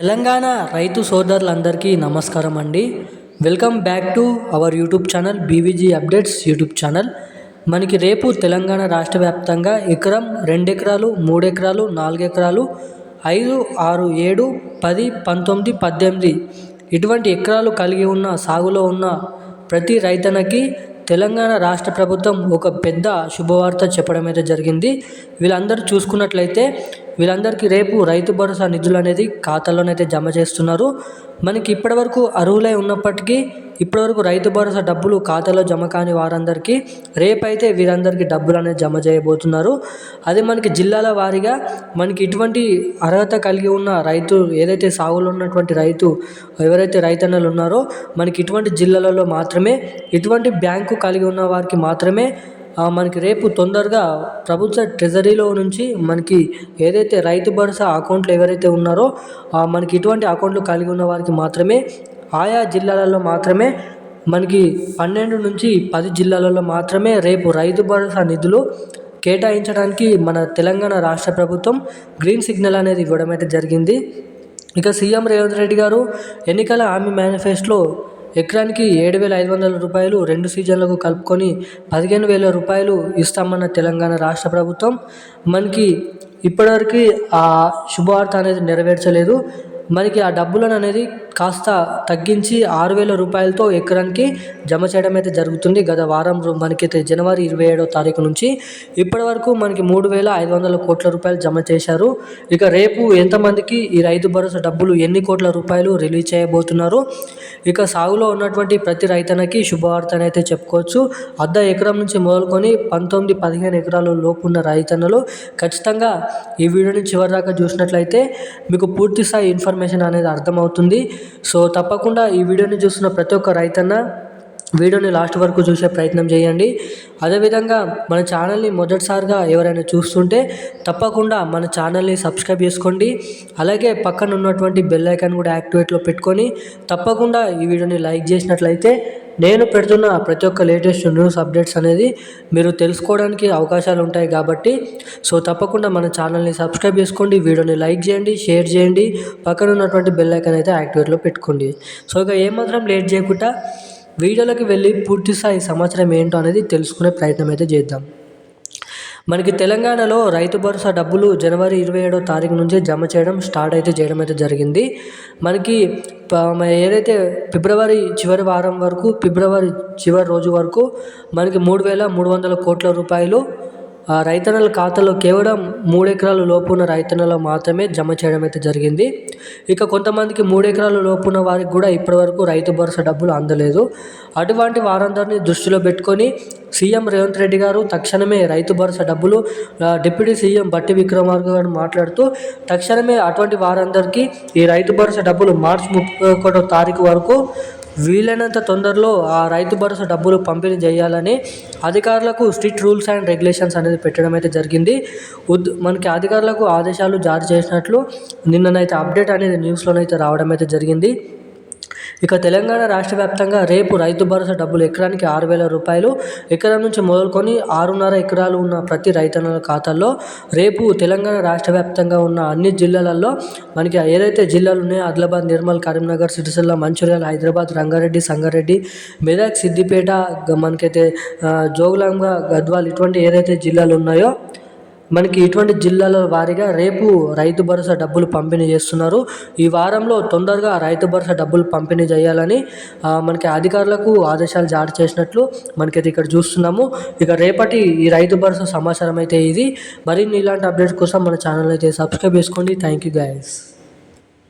తెలంగాణ రైతు సోదరులందరికీ నమస్కారం అండి. Welcome back to our YouTube channel BVG updates YouTube channel. మనకి రేపు తెలంగాణ రాష్ట్ర వ్యాప్తంగా ఎకరం రెండు ఎకరాలు మూడు ఎకరాలు నాలుగు ఎకరాలు ఐదు ఆరు ఏడు పది పంతొమ్మిది పద్దెనిమిది ఇటువంటి ఎకరాలు కలిగి ఉన్న సాగులో ఉన్న ప్రతి రైతన్నకి తెలంగాణ రాష్ట్ర ప్రభుత్వం ఒక పెద్ద శుభవార్త చెప్పడం అయితే జరిగింది. వీళ్ళందరూ చూసుకున్నట్లయితే వీళ్ళందరికీ రేపు రైతు భరోసా నిధులు అనేది ఖాతాలోనైతే జమ చేస్తున్నారు. మనకి ఇప్పటివరకు అర్హులై ఉన్నప్పటికీ ఇప్పటివరకు రైతు భరోసా డబ్బులు ఖాతాలో జమ కాని వారందరికీ రేపైతే వీరందరికీ డబ్బులు అనేది జమ చేయబోతున్నారు. అది మనకి జిల్లాల వారీగా మనకి ఇటువంటి అర్హత కలిగి ఉన్న రైతు ఏదైతే సాగులో ఉన్నటువంటి రైతు ఎవరైతే రైతన్నలు ఉన్నారో మనకి ఇటువంటి జిల్లాలలో మాత్రమే ఇటువంటి బ్యాంకు కలిగి ఉన్న వారికి మాత్రమే మనకి రేపు తొందరగా ప్రభుత్వ ట్రెజరీలో నుంచి మనకి ఏదైతే రైతు భరోసా అకౌంట్లు ఎవరైతే ఉన్నారో మనకి ఇటువంటి అకౌంట్లు కలిగి ఉన్న వారికి మాత్రమే ఆయా జిల్లాలలో మాత్రమే మనకి పన్నెండు నుంచి పది జిల్లాలలో మాత్రమే రేపు రైతు భరోసా నిధులు కేటాయించడానికి మన తెలంగాణ రాష్ట్ర ప్రభుత్వం గ్రీన్ సిగ్నల్ అనేది ఇవ్వడం అయితే జరిగింది. ఇక సీఎం రేవంత్ రెడ్డి గారు ఎన్నికల హామీ మేనిఫెస్టోలో ఎకరానికి ఏడు వేల ఐదు వందల రూపాయలు రెండు సీజన్లకు కలుపుకొని పదిహేను వేల రూపాయలు ఇస్తామన్న తెలంగాణ రాష్ట్ర ప్రభుత్వం. మనకి ఇప్పటివరకు ఆ శుభవార్త అనేది నెరవేర్చలేదు. మనకి ఆ డబ్బులను అనేది కాస్త తగ్గించి ఆరు వేల రూపాయలతో ఎకరానికి జమ చేయడం అయితే జరుగుతుంది. గత వారం మనకైతే జనవరి ఇరవై ఏడో తారీఖు నుంచి ఇప్పటి వరకు మనకి మూడు వేల ఐదు వందల కోట్ల రూపాయలు జమ చేశారు. ఇక రేపు ఎంతమందికి ఈ రైతు భరోసా డబ్బులు ఎన్ని కోట్ల రూపాయలు రిలీజ్ చేయబోతున్నారు? ఇక సాగులో ఉన్నటువంటి ప్రతి రైతన్నకి శుభవార్తనైతే అయితే చెప్పుకోవచ్చు. అర్ధ ఎకరం నుంచి మొదలుకొని పంతొమ్మిది పదిహేను ఎకరాల లోపు ఉన్న రైతన్నలు ఖచ్చితంగా ఈ వీడియోని చివరి దాకా చూసినట్లయితే మీకు పూర్తి స్థాయి ఇన్ఫర్మేషన్ ఇన్ఫర్మేషన్ అనేది అర్థమవుతుంది. సో తప్పకుండా ఈ వీడియోని చూస్తున్న ప్రతి ఒక్క రైతన్న వీడియోని లాస్ట్ వరకు చూసే ప్రయత్నం చేయండి. అదేవిధంగా మన ఛానల్ని మొదటిసారిగా ఎవరైనా చూస్తుంటే తప్పకుండా మన ఛానల్ని సబ్స్క్రైబ్ చేసుకోండి. అలాగే పక్కన ఉన్నటువంటి బెల్ ఐకాన్ కూడా యాక్టివేట్లో పెట్టుకొని తప్పకుండా ఈ వీడియోని లైక్ చేసినట్లయితే నేను పెడుతున్న ప్రతి ఒక్క లేటెస్ట్ న్యూస్ అప్డేట్స్ అనేది మీరు తెలుసుకోవడానికి అవకాశాలు ఉంటాయి కాబట్టి సో తప్పకుండా మన ఛానల్ని సబ్స్క్రైబ్ చేసుకోండి వీడియోని లైక్ చేయండి షేర్ చేయండి పక్కన ఉన్నటువంటి బెల్ ఐకన్ అయితే యాక్టివేట్లో పెట్టుకోండి. సో ఇక ఏమాత్రం లేట్ చేయకుండా వీడియోలోకి వెళ్ళి పూర్తి స్థాయి సమాచారం ఏంటో అనేది తెలుసుకునే ప్రయత్నం అయితే చేద్దాం. మనకి తెలంగాణలో రైతు భరోసా డబ్బులు జనవరి ఇరవై ఏడో తారీఖు నుంచి జమ చేయడం స్టార్ట్ అయితే చేయడం అయితే జరిగింది. మనకి ఏదైతే ఫిబ్రవరి చివరి వారం వరకు ఫిబ్రవరి చివరి రోజు వరకు మనకి మూడు వేల మూడు వందల కోట్ల రూపాయలు రైతన్నల ఖాతాలో కేవలం మూడు ఎకరాల లోపున్న రైతన్నలు మాత్రమే జమ చేయడం అయితే జరిగింది. ఇక కొంతమందికి మూడు ఎకరాల లోపున్న వారికి కూడా ఇప్పటివరకు రైతు భరోసా డబ్బులు అందలేదు. అటువంటి వారందరినీ దృష్టిలో పెట్టుకొని సీఎం రేవంత్ రెడ్డి గారు తక్షణమే రైతు భరోసా డబ్బులు డిప్యూటీ సీఎం బట్టి విక్రమార్క గారు మాట్లాడుతూ తక్షణమే అటువంటి వారందరికీ ఈ రైతు భరోసా డబ్బులు మార్చి ముప్పై ఒకటో తారీఖు వరకు వీలైనంత తొందరలో ఆ రైతు భరోసా డబ్బులు పంపిణీ చేయాలని అధికారులకు స్ట్రిక్ట్ రూల్స్ అండ్ రెగ్యులేషన్స్ అనేది పెట్టడం అయితే జరిగింది. ఉద్ మనకి అధికారులకు ఆదేశాలు జారీ చేసినట్లు నిన్ననైతే అప్డేట్ అనేది న్యూస్లోనైతే రావడం అయితే జరిగింది. ఇక తెలంగాణ రాష్ట్ర వ్యాప్తంగా రేపు రైతు భరోసా డబ్బులు ఎకరానికి ఆరు వేల రూపాయలు ఎకరం నుంచి మొదలుకొని ఆరున్నర ఎకరాలు ఉన్న ప్రతి రైతన్నల ఖాతాల్లో రేపు తెలంగాణ రాష్ట్ర వ్యాప్తంగా ఉన్న అన్ని జిల్లాలలో మనకి ఏదైతే జిల్లాలు ఉన్నాయో ఆదిలాబాద్ నిర్మల్ కరీంనగర్ సిరిసిల్ల మంచిర్యాల హైదరాబాద్ రంగారెడ్డి సంగారెడ్డి మెదక్ సిద్దిపేట మనకైతే జోగులాంగ గద్వాల్ ఇటువంటి ఏదైతే జిల్లాలు ఉన్నాయో మనకి ఇటువంటి జిల్లాల వారీగా రేపు రైతు భరోసా డబ్బులు పంపిణీ చేస్తున్నారు. ఈ వారంలో తొందరగా రైతు భరోసా డబ్బులు పంపిణీ చేయాలని మనకి అధికారులకు ఆదేశాలు జారీ చేసినట్లు మనకైతే ఇక్కడ చూస్తున్నాము. ఇక రేపటి ఈ రైతు భరోసా సమాచారం అయితే ఇది. మరిన్ని ఇలాంటి అప్డేట్స్ కోసం మన ఛానల్ అయితే సబ్స్క్రైబ్ చేసుకోండి. Thank you guys